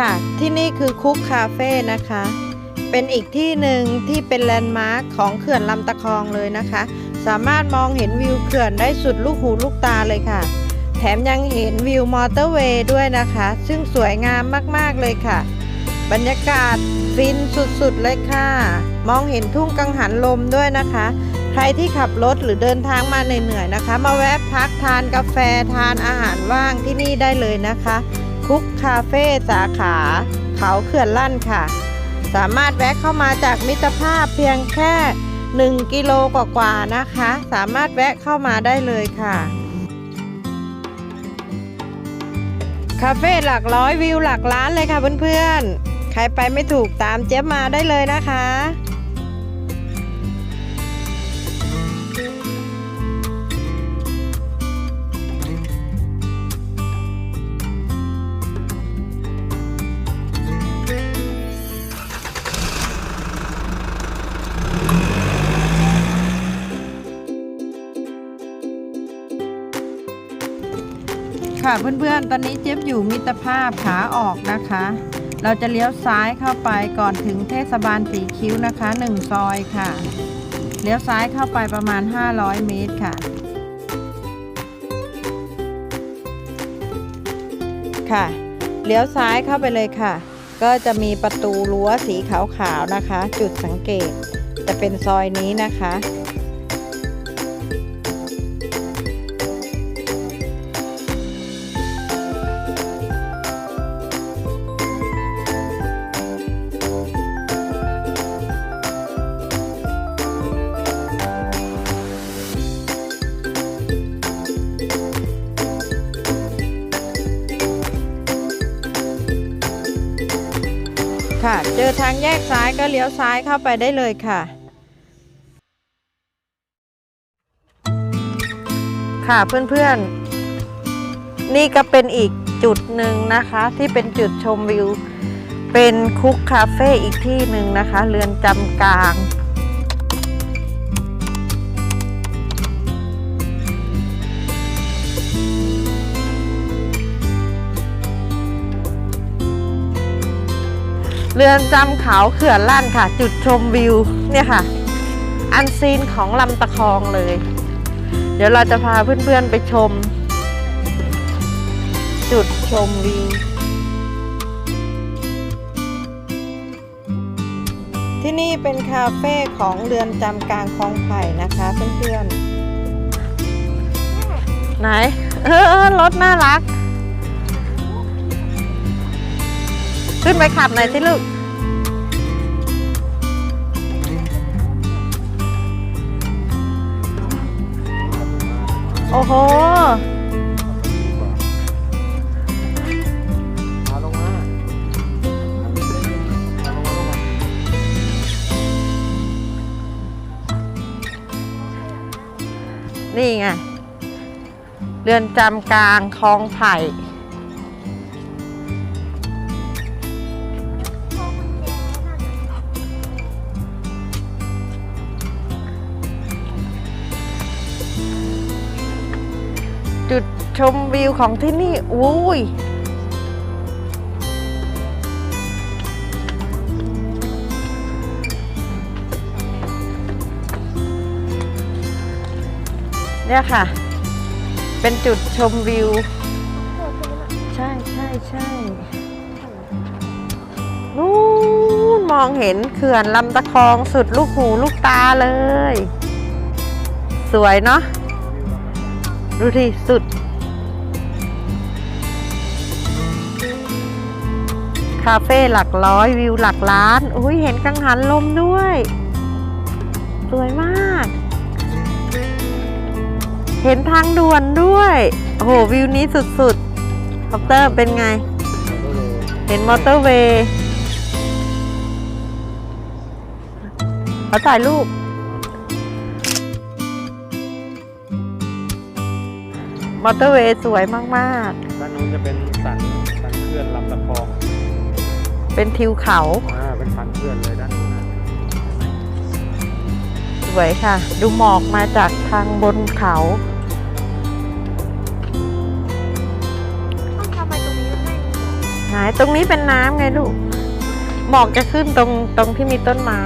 ค่ะ ที่นี่คือคุกคาเฟ่นะคะ เป็นอีกที่หนึ่งที่เป็นแลนด์มาร์คของเขื่อนลำตะคองเลยนะคะ สามารถมองเห็นวิวเขื่อนได้สุดลูกหูลูกตาเลยค่ะ แถมยังเห็นวิวมอเตอร์เวย์ด้วยนะคะ ซึ่งสวยงามมากๆเลยค่ะ บรรยากาศฟินสุดๆเลยค่ะ มองเห็นทุ่งกังหันลมด้วยนะคะ ใครที่ขับรถหรือเดินทางมาเหนื่อยๆนะคะ มาแวะพักทานกาแฟทานอาหารว่างที่นี่ได้เลยนะคะ คุกคาเฟ่สาขา เขาเขื่อนลั่นค่ะ สามารถแวะเข้ามาจากมิตรภาพเพียงแค่ 1 กิโลกว่าๆนะคะ สามารถแวะเข้ามาได้เลยค่ะ คาเฟ่หลักร้อยวิวหลักล้านเลยค่ะเพื่อนๆ ใครไปไม่ถูกตามเจ๊ยบมาได้เลยนะคะ ค่ะเพื่อนๆ ตอนนี้เจ๊ยบอยู่มิตรภาพขาออกนะคะ เราจะเลี้ยวซ้ายเข้าไปก่อนถึงเทศบาลสีคิ้วนะคะ1ซอยค่ะ เลี้ยวซ้ายเข้าไปประมาณ 500 เมตรค่ะ ค่ะ เลี้ยวซ้ายเข้าไปเลยค่ะ ก็จะมีประตูรั้วสีขาวๆนะคะ จุดสังเกตจะเป็นซอยนี้นะคะ ค่ะ เจอทางแยกซ้ายก็เลี้ยวซ้ายเข้าไปได้เลยค่ะค่ะเพื่อนๆ นี่ก็เป็นอีกจุดหนึ่งนะคะ ที่เป็นจุดชมวิว เป็นคุกคาเฟ่อีกที่หนึ่งนะคะ เรือนจำกลาง เรือนจำเขาเขื่อนลั่นค่ะ จุดชมวิวเนี่ยค่ะ อันซีนของลำตะคองเลย เดี๋ยวเราจะพาเพื่อนๆไปชม จุดชมวิวที่นี่เป็นคาเฟ่ของเรือนจำกลางคลองไผ่นะคะเพื่อนๆไหน เออรถน่ารัก ขึ้นไปขับหน่อยสิลูก โอ้โห นี่ไง เรือนจำกลางคลองไผ่ จุดชมวิวของที่นี่อุ้ยเนี่ยค่ะ เป็นจุดชมวิว ใช่ใช่ใช่นู่นมองเห็นเขื่อนลำตะคองสุดลูกหูลูกตาเลย สวยเนาะ ดูที่สุด คาเฟ่หลักร้อยวิวหลักล้านอุ้ยเห็นกังหันลมด้วย สวยมาก เห็นทางด่วนด้วยโอ้โหวิวนี้สุดๆคอปเตอร์เป็นไง เห็นมอเตอร์เวย์เขาถ่ายรูป มอเตอร์เวย์สวยมากด้านนู้นจะเป็นสันสันเขื่อนลำตะคองๆ เป็นทิวเขา อ่าเป็นสันเขื่อนเลยด้านนู้นนะสวยค่ะ ดูหมอกมาจากทางบนเขา ทำไมตรงนี้มันไม่มีหมอกไหนตรงนี้เป็นน้ำไงลูก หมอกจะขึ้นตรงตรงที่มีต้นไม้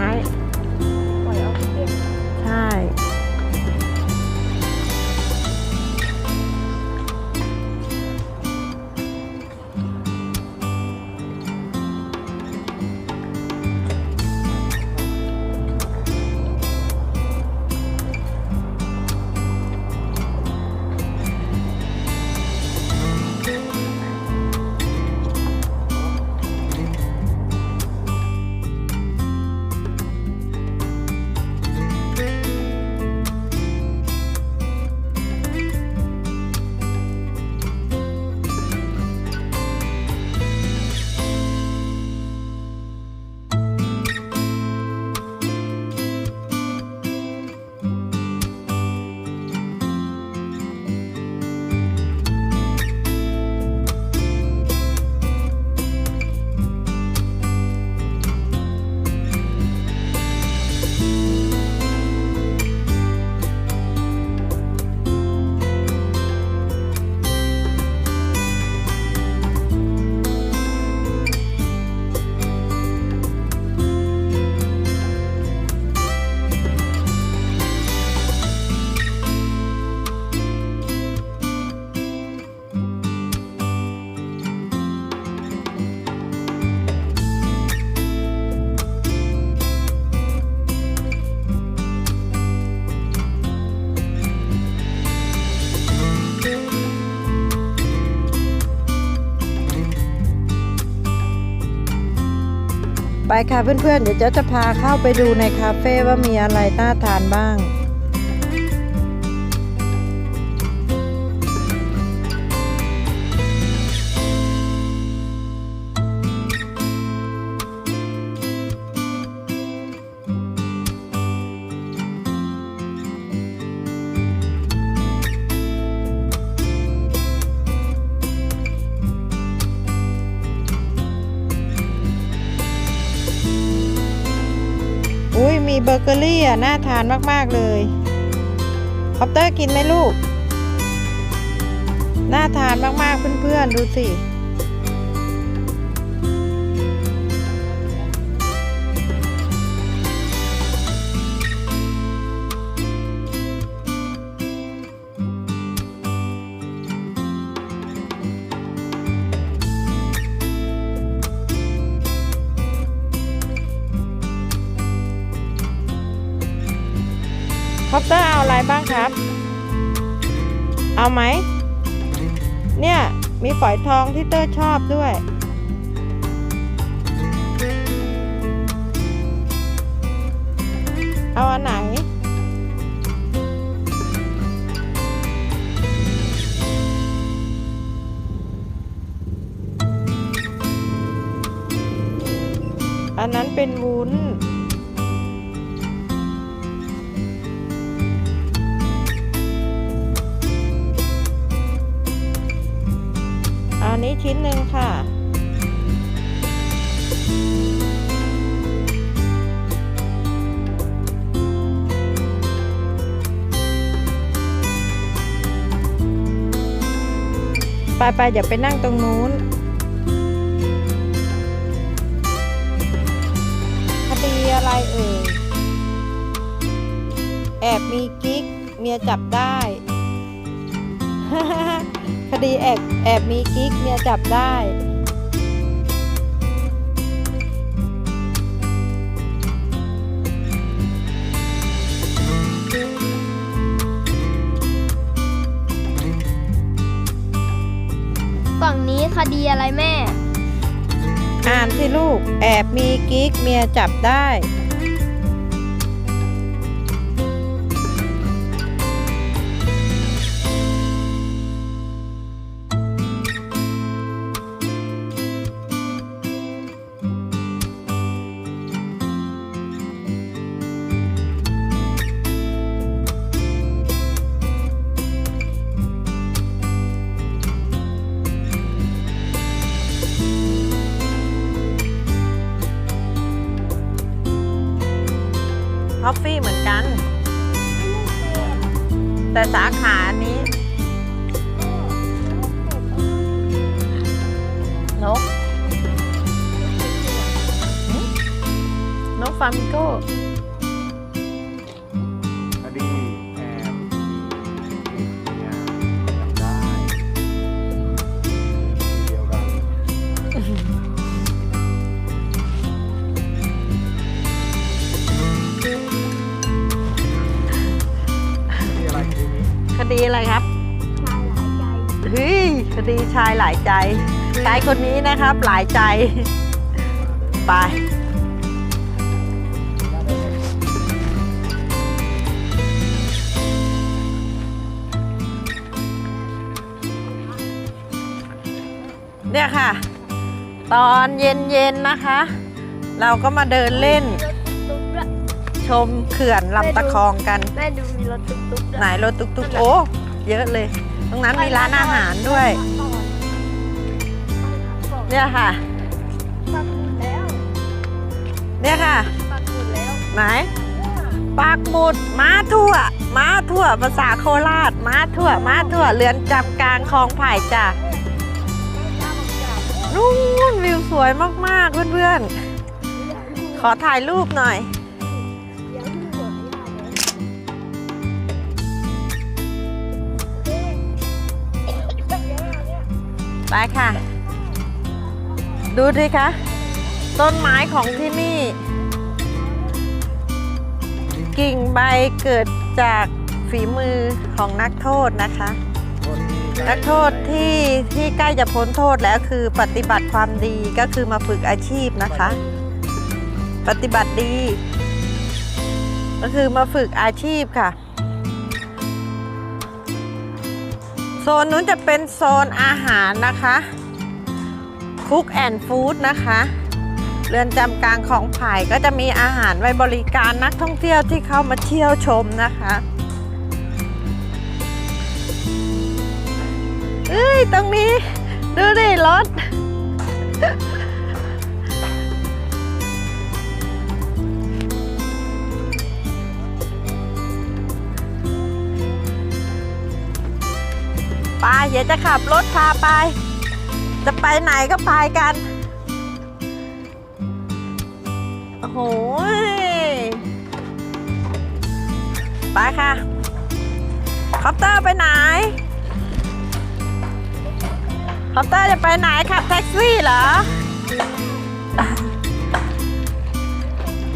ค่ะเพื่อนๆ เดี๋ยวเจ๊จะพาเข้าไปดูในคาเฟ่ว่ามีอะไรน่าทานบ้าง เบเกอรี่อะน่าทานมาก ๆ เลยคอปเตอร์กินไหมลูก น่าทานมาก ๆ เพื่อน ๆ ดูสิ ครับ เอาไหม เนี่ย มีฝอยทองที่เตอร์ชอบด้วย เอาอันไหนอันนั้นเป็นวุ้น นี้ชิ้นหนึ่งค่ะ ไปไปๆเดี๋ยวไปนั่งตรงนู้นคดีอะไรเอ่ย แอบมีกิ๊ก เมียจับได้ คดีแอบแอบมีกิ๊กเมียจับได้ ฝั่งนี้คดีอะไรแม่ อ่านสิลูก แอบมีกิ๊กเมียจับได้ามิงโกพอดีแอบมีเนี่ยจำได้เดียวกันนี่อะไรทีนี้คดีอะไรครับเฮ้ยคดีชายหลายใจชายคนนี้นะครับ หลายใจ ไป เนี่ยค่ะ ตอนเย็นๆนะคะ เราก็มาเดินเล่นตุ๊กๆด้วยชมเขื่อนลำตะคองกัน แม่ดูมีรถตุ๊กๆด้วยไหนรถตุกๆ โอ้เยอะเลย ตรงนั้นมีร้านอาหารด้วย เนี่ยค่ะ ปักหมุดแล้วเนี่ยค่ะ ปักหมุดแล้วไหนปากหมุดม้าทั่วม้าทั่วภาษาโคราชม้าทั่วม้าทั่วเรือนจำกลางคลองไผ่จ้ะ นู่นวิวสวยมากๆ เพื่อนๆ ขอถ่ายรูปหน่อยไปค่ะ ดูดิคะ ต้นไม้ของที่นี่ กิ่งใบเกิดจากฝีมือของนักโทษนะคะ นักโทษที่ที่ใกล้จะพ้นโทษแล้วคือปฏิบัติความดีก็คือมาฝึกอาชีพนะคะ ปฏิบัติดี ก็คือมาฝึกอาชีพค่ะ โซนนู้นจะเป็นโซนอาหารนะคะคุกแอนด์ฟู้ดนะคะ เรือนจำกลางของไผ่ก็จะมีอาหารไว้บริการนักท่องเที่ยวที่เข้ามาเที่ยวชมนะคะ เอ้ย ตรงนี้ ดูดิรถ ไปเดี๋ยวจะขับรถพาไป จะไปไหนก็ไปกัน โอ้โหไปค่ะคอปเตอร์ไปไหน คอปเตอร์จะไปไหนขับแท็กซี่เหรอ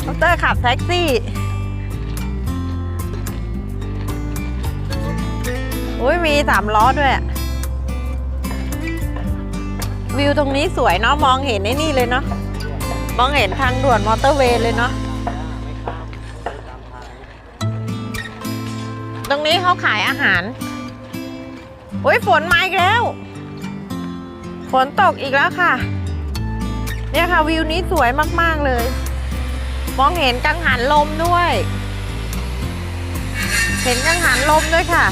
คอปเตอร์ขับแท็กซี่อุ้ยมีสามล้อด้วย วิวตรงนี้สวยเนาะมองเห็นไอ้นี่เลยเนาะมองเห็นทางด่วนมอเตอร์เวย์เลยเนาะตรงนี้เขาขายอาหารอุ้ยฝนมาอีกแล้ว ฝนตกอีกแล้วค่ะ เนี่ยค่ะวิวนี้สวยมาก ๆ เลย มองเห็นกังหันลมด้วย เห็นกังหันลมด้วยค่ะ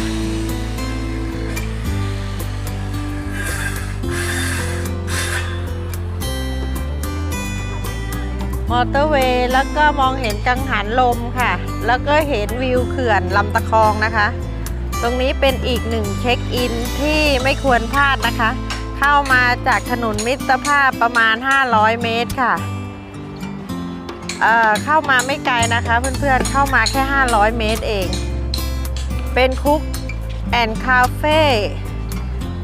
มอเตอร์เวย์แล้วก็มองเห็นกังหันลมค่ะ แล้วก็เห็นวิวเขื่อนลำตะคองนะคะ ตรงนี้เป็นอีกหนึ่งเช็คอินที่ไม่ควรพลาดนะคะ เข้ามาจากถนนมิตรภาพประมาณ 500 เมตรค่ะเอ่อเข้ามาไม่ไกลนะคะเพื่อนๆเข้ามาแค่ 500 เมตรเอง เป็นคุกแอนคาเฟ่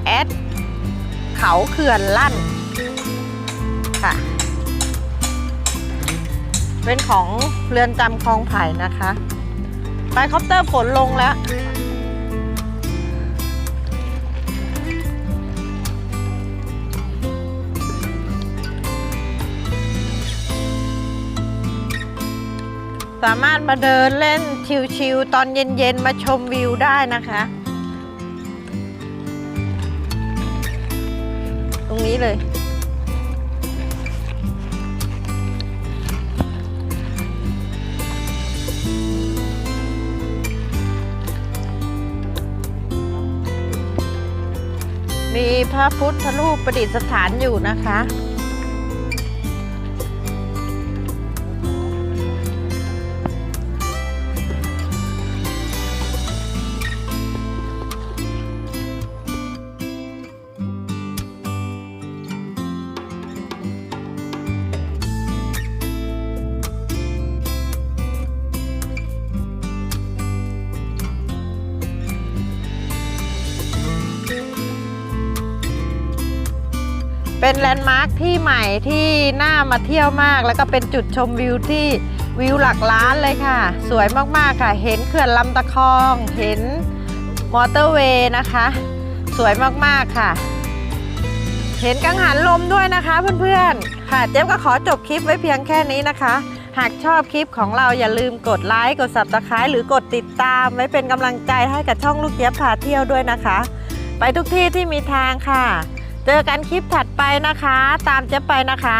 แอดเขาเขื่อนลั่นค่ะ เป็นของเรือนจำคลองไผ่นะคะไปคอปเตอร์ฝนลงแล้ว สามารถมาเดินเล่นชิลๆตอนเย็นๆ มาชมวิวได้นะคะ ตรงนี้เลยมีพระพุทธรูปประดิษฐานอยู่นะคะ เป็นแลนด์มาร์คที่ใหม่ที่น่ามาเที่ยวมาก แล้วก็เป็นจุดชมวิวที่วิวหลักล้านเลยค่ะ สวยมากๆค่ะ เห็นเขื่อนลำตะคอง เห็นมอเตอร์เวย์นะคะ สวยมากๆค่ะ เห็นกังหันลมด้วยนะคะเพื่อนๆ ค่ะ เจ๊ก็ขอจบคลิปไว้เพียงแค่นี้นะคะ หากชอบคลิปของเราอย่าลืมกดไลค์ กด subscribe หรือกดติดตาม ไว้เป็นกำลังใจให้กับช่องลูกเจี๊ยบพาเที่ยวด้วยนะคะ ไปทุกที่ที่มีทางค่ะ เจอกันคลิปถัดไปนะคะ ตามเจ๊ไปนะคะ